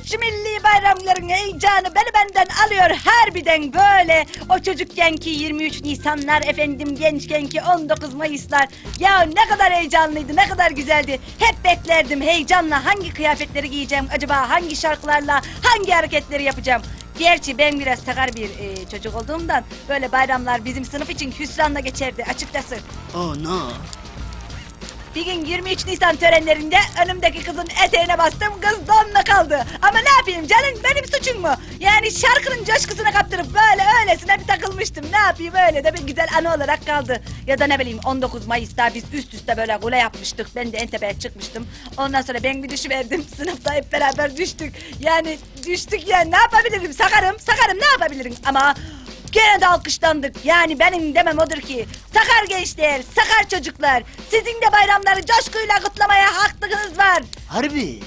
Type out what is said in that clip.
Aşçı milli bayramların heyecanı beni benden alıyor harbiden böyle. O çocukkenki 23 Nisanlar efendim gençkenki 19 Mayıslar. Ya ne kadar heyecanlıydı ne kadar güzeldi. Hep beklerdim heyecanla hangi kıyafetleri giyeceğim acaba hangi şarkılarla hangi hareketleri yapacağım. Gerçi ben biraz sakar bir e, çocuk olduğumdan böyle bayramlar bizim sınıf için hüsranla geçerdi açıkçası. Oh no. Bir gün 23 Nisan törenlerinde önümdeki kızın eteğine bastım kız kaldı. Ama ne yapayım canım benim suçum mu? Yani şarkının coşkusuna kaptırıp böyle öylesine bir takılmıştım. Ne yapayım öyle de bir güzel anı olarak kaldı. Ya da ne bileyim 19 Mayıs'ta biz üst üste böyle gule yapmıştık. Ben de en tepeye çıkmıştım. Ondan sonra ben bir düşüverdim. Sınıfta hep beraber düştük. Yani düştük yani ne yapabilirim? Sakarım sakarım ne yapabilirim? Ama Gene de alkışlandık. Yani benim demem odur ki Sakar gençler, Sakar çocuklar sizin de bayramları coşkuyla kutlamaya hakkınız var. Harbi.